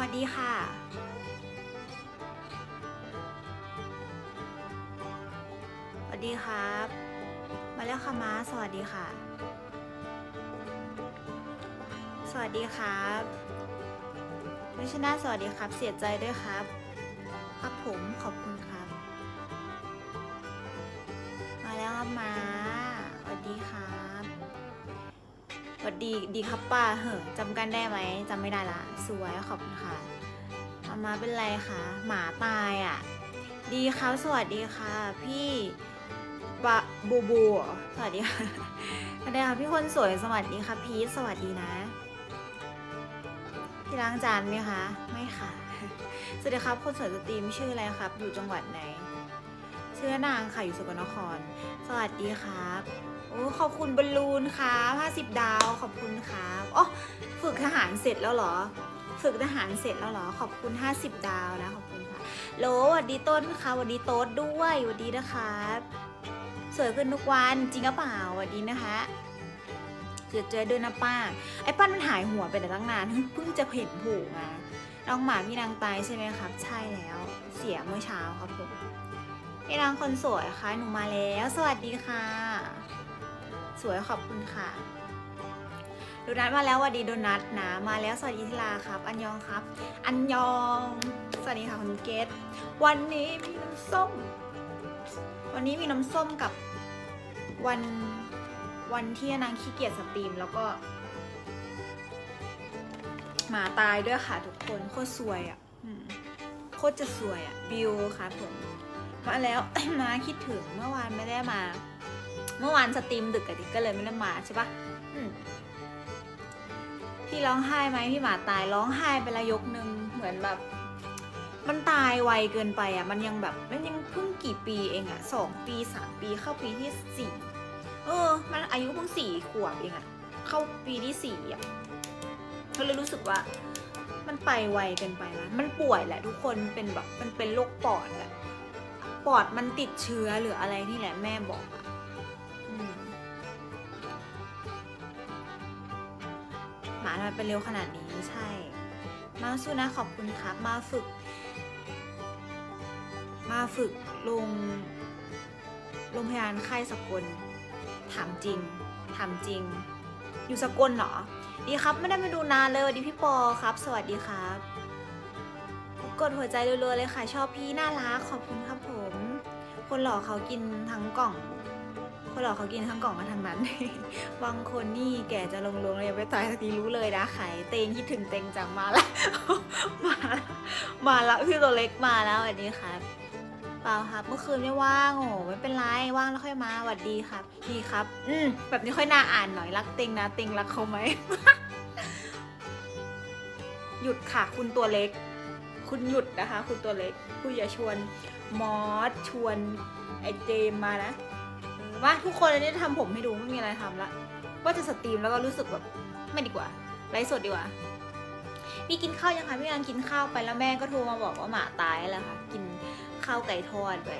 วัสดีค่ะ สวัสดีครับ มาแล้วค่ะม้าสวัสดีค่ะ สวัสดีครับวิชนาสวัสดีครับ เสียใจด้วยครับ ครับผมขอบคุณครับ มาแล้วครับม้า สดีดีครับป้าเหอะจำกันได้ไหมจำไม่ได้ละสวยขอบคุณค่ะมามาเป็นไรคะหมาตายอะ ดีครับสวัสดีค่ะ พี่บะบูบูสวัสดีค่ะสวัสดีค่ะพี่คนสวยสวัสดีค่ะพีทสวัสดีนะ พี่ล้างจานไหมคะ ไม่ค่ะสวัสดีครับคนสวยสตรีมชื่ออะไรครับ อยู่จังหวัดไหนชื่อนางค่ะอยู่สกลนคร สวัสดีครับ โอ้ขอบคุณบอลลูนครับ50ดาวขอบคุณครับอ๋อฝึกทหารเสร็จแล้วเหรอ ฝึกทหารเสร็จแล้วเหรอ ขอบคุณ50ดาวนะขอบคุณค่ะโหลสวัสดีต้นค่ะสวัสดีโต๊ดด้วยสวัสดีนะครับ สวยขึ้นทุกวันจริงหรือเปล่าสวัสดีนะคะเจอเจอด้วยนะป้า ไอ้ปั้นมันหายหัวไปแต่ตั้งนานเพิ่งจะเห็นผล่มาน้องหมาพี่นางตายใช่ไหมครับ ใช่แล้วเสียเมื่อเช้าครับผมพี่นางคนสวยคะหนูมาแล้ว สวัสดีค่ะ สวยขอบคุณค่ะโดนัทมาแล้วสวัสดีโดนัทนะ มาแล้วสวัสดีทิลาครับ อันยองครับ อันยอง สวัสดีค่ะคุณเกตวันนี้มีน้ำส้ม วันนี้มีน้ำส้มกับวันวันที่นางขี้เกียจสตรีมแล้วก็หมาตายด้วยค่ะทุกคนโคตรสวยอะ่ะโคตรจะสวยอะ่ะบิวค่ะผมมาแล้วมาคิดถึงเมื่อวานไม่ได้มา เมื่อวานสตรีมดึกอะดิก็เลยไม่ได้มาใช่ปะพี่ร้องไห้ไหมพี่หมาตายร้องไห้ไปละยกหนึ่งเหมือนแบบ มันตายไวเกินไปอะมันยังแบบมันยังเพิ่งกี่ปีเองอะสองปีสามปีเข้าปีที่สี่เออ มันอายุเพิ่งสี่ขวบเองอะเข้าปีที่สี่อะก็เลยรู้สึกว่า มันไปไวเกินไปแล้วมันป่วยแหละทุกคนเป็นแบบมันเป็นโรคปอดแหละปอดมันติดเชื้อหรืออะไรนี่แหละแม่บอกอะ หมาทำไมเป็นเร็วขนาดนี้ใช่ มาสู้นะขอบคุณครับ มาฝึก มาฝึกลงโรงพยาบาลค่ายสกลถามจริงถามจริง อยู่สกลเหรอ ดีครับไม่ได้มาดูนานเลยสวัสดีพี่ปอครับ สวัสดีครับ กดหัวใจรัวๆเลยค่ะ ชอบพี่น่ารักขอบคุณครับผม คนหล่อเขากินทั้งกล่อง คนหล่อเขากินทั้งกล่องกันทั้งนั้น บางคนนี่แก่จะลงลงเลยไม่ตายสักทีรู้เลยนะไข่เตงคิดถึงเตงจังมาละมาละมาละพี่ตัวเล็กมาแล้วสวัสดีครับเปล่าครับเมื่อคืนไม่ว่างโอ้ไม่เป็นไรว่างแล้วค่อยมาสวัสดีครับดีครับ อืมแบบนี้ค่อยน่าอ่านหน่อยรักเตงนะเตงรักเขาไหมหยุดค่ะคุณตัวเล็ก คุณหยุดนะคะ คุณตัวเล็ก คุณอย่าชวนมอสชวนไอเจมมานะ เออมาทุกคนอันนี้ทำผมให้ดูไม่มีอะไรทำละว่าจะสตรีมแล้วก็รู้สึกแบบไม่ดีกว่าไลฟ์สดดีกว่าพี่กินข้าวยังคะพี่กำลังกินข้าวไปแล้วแม่ก็โทรมาบอกว่าหมาตายแล้วค่ะ กินข้าวไก่ทอดไป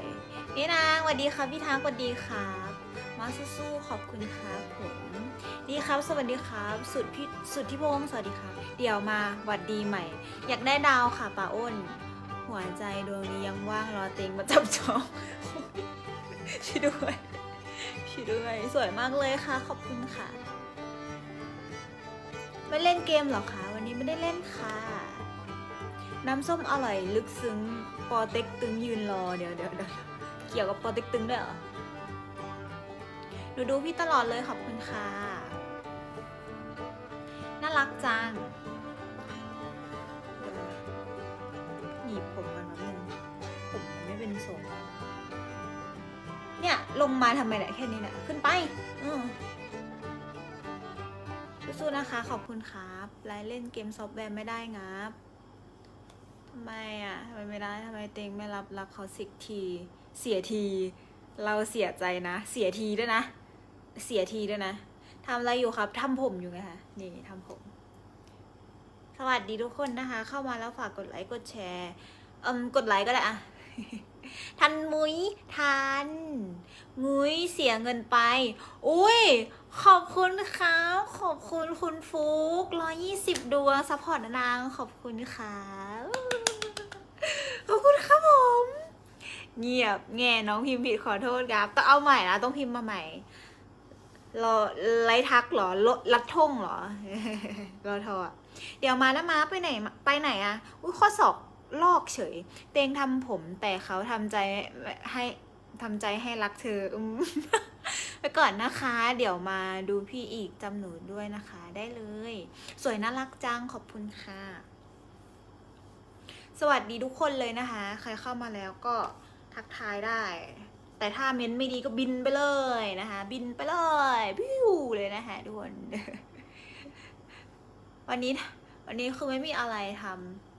นี่นางสวัสดีครับพี่ทางสวัสดีครับมาสู้ๆขอบคุณครับผมดีครับ สวัสดีครับ สุดพี่สุดที่พงสวัสดีครับเดี๋ยวมาหวัดดีใหม่ อยากได้ดาวค่ะป้าอ้น หัวใจดวงนี้ยังว่างรอเต็งมาจับจองช่วยด้วย ช่วยด้วย สวยมากเลยค่ะ ขอบคุณค่ะ ไม่เล่นเกมเหรอคะวันนี้ไม่ได้เล่นค่ะ น้ำส้มอร่อยลึกซึ้งปอเต็กตึงยืนรอเดี๋ยวเดี๋ยวเดี๋ยวเกี่ยวกับปอเต็กตึงด้วยเหรอหนูดูพี่ตลอดเลยขอบคุณค่ะ น่ารักจังหนีบผมกันนะมึงผมมันไม่เป็นทรง เนี่ย ลงมาทำไมเนี่ยแค่นี้เนี่ยขึ้นไปอืมสู้ๆนะคะ ขอบคุณครับไลน์เล่นเกมซอฟต์แวร์ไม่ได้งับทำไมอะทำไมไม่ได้ทำไมเต็งไม่รับรักเขาสิกที เสียที เราเสียใจนะ เสียทีด้วยนะ เสียทีด้วยนะทำอะไรอยู่ครับทำผมอยู่ไงคะนี่ทำผม สวัสดีทุกคนนะคะ เข้ามาแล้วฝากกดไลค์กดแชร์เอืมกดไลค์ก็ได้อะ ทันมุ้ยทันงุ้ยเสียเงินไป อุ้ย ขอบคุณครับขอบคุณคุณฟุกร้อยี่สิบดวงซัพพอร์ตนาง ขอบคุณค่ะขอบคุณครับผม เงียบแง่น้องพิมพ์ผิดขอโทษครับ ต้องเอาใหม่นะต้องพิมพ์มาใหม่รอไลทักเหรอลลัดท่งเหรอรอทออเดี๋ยวมานะมาไปไหนไปไหนอะอุ้ยข้อศอก ลอกเฉย เตงทำผมแต่เขาทำใจให้ทำใจให้รักเธอไปก่อนนะคะ เดี๋ยวมาดูพี่อีกจำหนูด้วยนะคะ ได้เลย สวยน่ารักจังขอบคุณค่ะ สวัสดีทุกคนเลยนะคะ ใครเข้ามาแล้วก็ทักทายได้ แต่ถ้าเม้นไม่ดีก็บินไปเลยนะคะ บินไปเลยพิวเลยนะคะทุกคน วันนี้วันนี้คือไม่มีอะไรทำ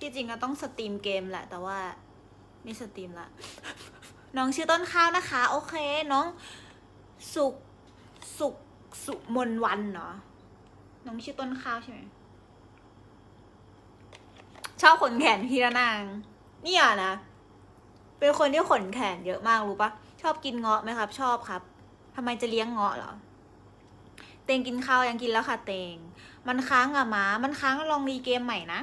ที่จริงก็ต้องสตรีมเกมแหละ แต่ว่าไม่สตรีมละ น้องชื่อต้นข้าวนะคะ โอเค น้องสุกสุกสุมนวันเนาะน้องชื่อต้นข้าวใช่ไหมชอบขนแขนพี่ละนาง เนี่ยนะ เป็นคนที่ขนแขนเยอะมากรู้ปะชอบกินเงาะไหมครับ ชอบครับทำไมจะเลี้ยงเงาะเหรอ เตงกินข้าวยังกินแล้วค่ะ เตง มันค้างอะมา มันค้างลองรีเกมใหม่นะ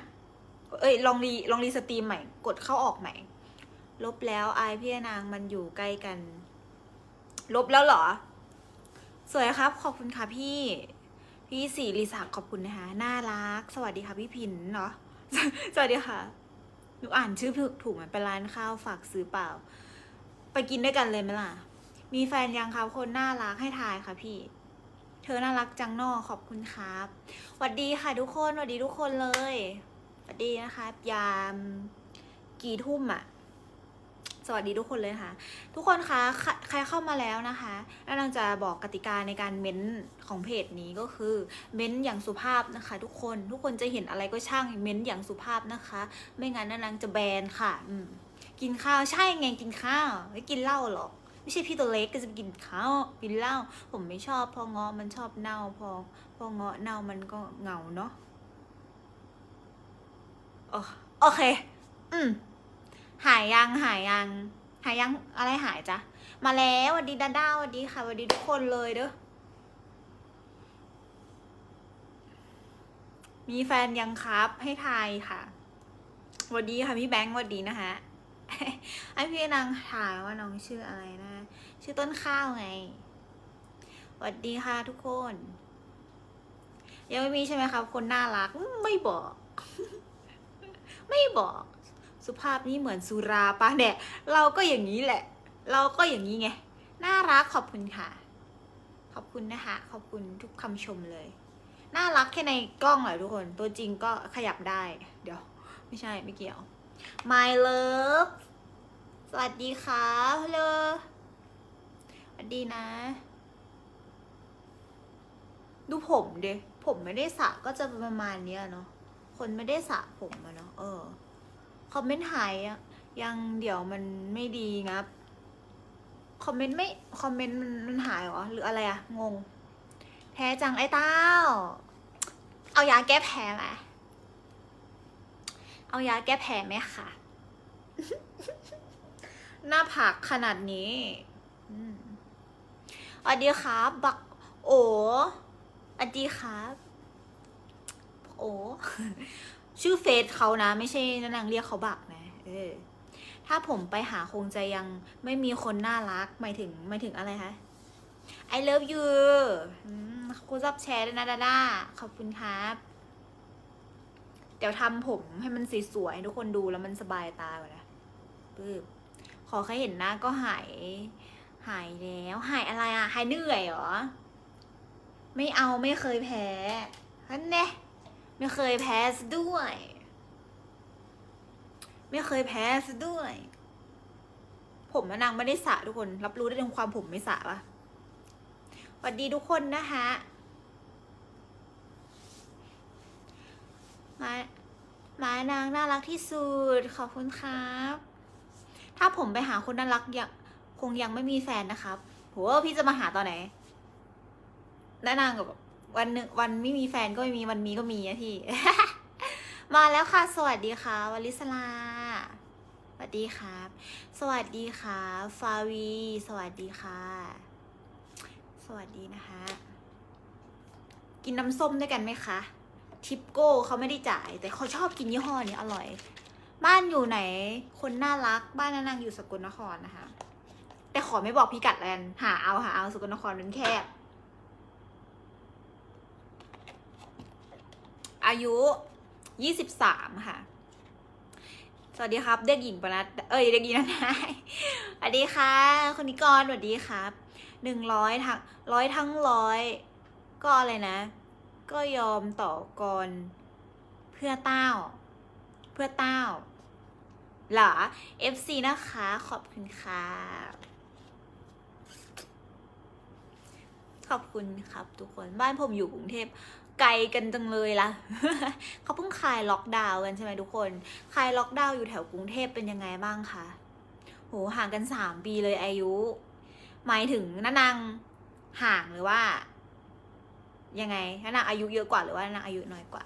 เอ้ยลองรีลองรีสตรีมใหม่ กดเข้าออกใหม่ ลบแล้วไอพี่นางมันอยู่ใกล้กัน ลบแล้วเหรอ สวยครับ ขอบคุณค่ะพี่ พี่สีริศักขอบคุณนะคะน่ารัก สวัสดีค่ะพี่พินเนาะสวัสดีค่ะหนูอ่านชื่อถูกไหมเป็นร้านข้าวฝากซื้อเปล่า ไปกินด้วยกันเลยไหมล่ะ มีแฟนยังครับคนน่ารักให้ทายค่ะพี่เธอน่ารักจังนอขอบคุณครับสวัสดีค่ะทุกคนสวัสดีทุกคนเลย สวัสดีนะคะ ยามกี่ทุ่มอะสวัสดีทุกคนเลยค่ะทุกคนคะใครเข้ามาแล้วนะคะแล้วเราจะบอกกติกาในการเม้นของเพจนี้ก็คือเม้นอย่างสุภาพนะคะ ทุกคนทุกคนจะเห็นอะไรก็ช่างเม้นอย่างสุภาพนะคะ ไม่งั้นนางจะแบนค่ะ อืมกินข้าวใช่ไงกินข้าวไม่กินเหล้าหรอกไม่ใช่พี่ตัวเล็กก็จะกินข้าวกินเหล้าผมไม่ชอบพอเงาะมันชอบเน่าพอพอเงาะเน่ามันก็เหงาเนาะ โอเค อืม หายยังหายยัง หายยังอะไรหายจ๊ะ มาแล้วสวัสดีดาด้าสวัสดีค่ะสวัสดีทุกคนเลยเด้อ มีแฟนยังครับให้ทายค่ะสวัสดีค่ะพี่แบงค์สวัสดีนะคะไอพี่นางถามว่าน้องชื่ออะไรนะ ชื่อต้นข้าวไงสวัสดีค่ะทุกคน ยังไม่มีใช่ไหมครับ คนน่ารักไม่บอก ไม่บอกสุภาพนี่เหมือนสุราปะเนี่ยเราก็อย่างนี้แหละ เราก็อย่างนี้ไง น่ารักขอบคุณค่ะ ขอบคุณนะคะ ขอบคุณทุกคำชมเลย น่ารักแค่ในกล้องเหรอทุกคน ตัวจริงก็ขยับได้ เดี๋ยว ไม่ใช่ไม่เกี่ยว My love สวัสดีค่ะฮัลโหลสวัสดีนะ ดูผมเดผมไม่ได้สระก็จะประมาณนี้เนาะ คนไม่ได้สระผมอะเนาะเออ คอมเมนต์หายอะยังเดี๋ยวมันไม่ดีงับ คอมเมนต์ไม่ คอมเมนต์มันหายเหรอ หรืออะไรอะงง แพ้จังไอ้เต้า เอายาแก้แพ้ไหมเอายาแก้แพ้ไหมคะหน้าผากขนาดนี้อืมสวัสดีครับ บัก โอสวัสดีครับ โอชื่อเฟซเขานะ ไม่ใช่นางเรียกเขาบักนะเออถ้าผมไปหาคงจะยังไม่มีคนน่ารักหมายถึงหมายถึงอะไรคะ I love you คุณรับแชร์ด้วยนะดาด้าขอบคุณครับ เดี๋ยวทำผมให้มันสวยๆให้ทุกคนดูแล้วมันสบายตาก่อนนะปึ๊บขอแค่เห็นหน้าก็หาย หายแล้ว หายอะไรอะหายเหนื่อยเหรอ ไม่เอาไม่เคยแพ้ฮันเน่ ไม่เคยแพ้ซะด้วย ไม่เคยแพ้ซะด้วย ผมอะนางไม่ได้สะทุกคน รับรู้ได้ถึงความผมไม่สะปะสวัสดีทุกคนนะคะมามานางน่ารักที่สุด ขอบคุณครับ ถ้าผมไปหาคนน่ารักยังคงยังไม่มีแฟนนะครับโหพี่จะมาหาตอนไหนแนะนางกับ วันหนึ่งวันไม่มีแฟนก็ไม่มีวันมีก็มีอะพี่ มาแล้วค่ะ สวัสดีค่ะวลิสลาสวัสดีครับ สวัสดีค่ะ ฟาวี สวัสดีค่ะ สวัสดีนะคะ กินน้ำส้มด้วยกันไหมคะ ทิปโก้เขาไม่ได้จ่าย แต่เขาชอบกินยี่ห้อนี้อร่อย บ้านอยู่ไหน คนน่ารัก บ้านนางอยู่สกลนครนะคะ แต่ขอไม่บอกพิกัดแล้วกันหาเอาหาเอาสกลนครมันแคบ อายุยี่สิบสามค่ะ สวัสดีครับ เด็กหญิงปนัดเอ้ยเด็กหญิงนันทาสวัสดีค่ะคนนิกรสวัสดีครับหนึ่งร้อยทั้งร้อยทั้งร้อยก็อะไรนะ ก็ยอมต่อกรเพื่อเต้า เพื่อเต้าเหรอ FC นะคะขอบคุณค่ะขอบคุณครับทุกคนบ้านผมอยู่กรุงเทพ ไกลกันจังเลยล่ะ เขาเพิ่งคลายล็อกดาวน์กันใช่ไหมทุกคน คลายล็อกดาวน์อยู่แถวกรุงเทพเป็นยังไงบ้างคะ โห ห่างกันสามปีเลยอายุ หมายถึงน้านางห่างหรือว่า ยังไงน้านางอายุเยอะกว่าหรือว่าน้านางอายุน้อยกว่า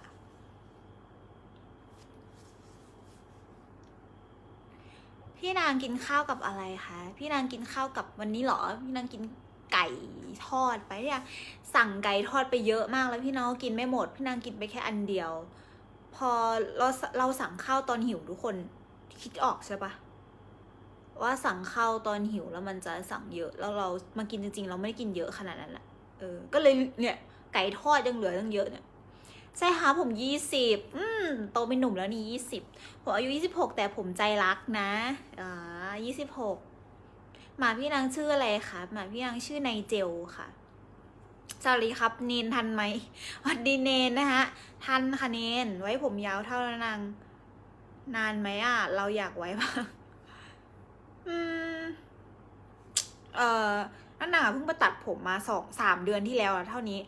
พี่นางกินข้าวกับอะไรคะ พี่นางกินข้าวกับวันนี้เหรอ พี่นางกิน ไก่ทอดไปเนี่ยสั่งไก่ทอดไปเยอะมากแล้วพี่น้องกินไม่หมด พี่นางกินไปแค่อันเดียว พอเราเราสั่งข้าวตอนหิวทุกคนคิดออกใช่ปะว่าสั่งข้าวตอนหิวแล้วมันจะสั่งเยอะ แล้วเรามากินจริง ๆ เราไม่ได้กินเยอะขนาดนั้นแหละเออ ก็เลยเนี่ยไก่ทอดยังเหลือตั้งเยอะเนี่ยใช่ค่ะผมยี่สิบอืมโตเป็นหนุ่มแล้วนี่ยี่สิบผมอายุ26แต่ผมใจรักนะอ่า26หก หมาพี่นางชื่ออะไรคะหมาพี่นางชื่อนเจลค่ะสวัสดีครับเนนทันไหมสวัสดีเนนนะฮะทันค่ะเนนไว้ผมยาวเท่านนางนานไหมอะ เราอยากไว้บ้างอืมเอ่อนั่นนางเพิ่งไปตัดผมมาสองสามเดือนที่แล้วอะเท่านี้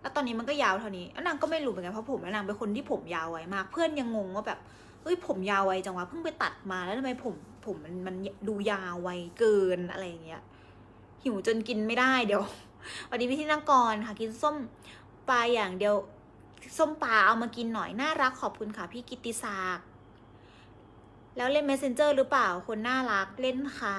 แล้วตอนนี้มันก็ยาวเท่านี้แล้วนางก็ไม่รู้เหมือนกันเพราะผมแล้วนางเป็นคนที่ผมยาวไวมาก เพื่อนยังงงว่าแบบ เฮ้ยผมยาวไวจังวะเพิ่งไปตัดมาแล้วทำไมผมผมมันมันดูยาวไวเกินอะไรอย่างเงี้ยหิวจนกินไม่ได้เดี๋ยววันนี้พี่ที่นั่งก่อนค่ะ กินส้มปลาอย่างเดียวส้มปลาเอามากินหน่อยน่ารักขอบคุณค่ะพี่กิตติศักดิ์แล้วเล่น messenger หรือเปล่าคนน่ารักเล่นค่ะ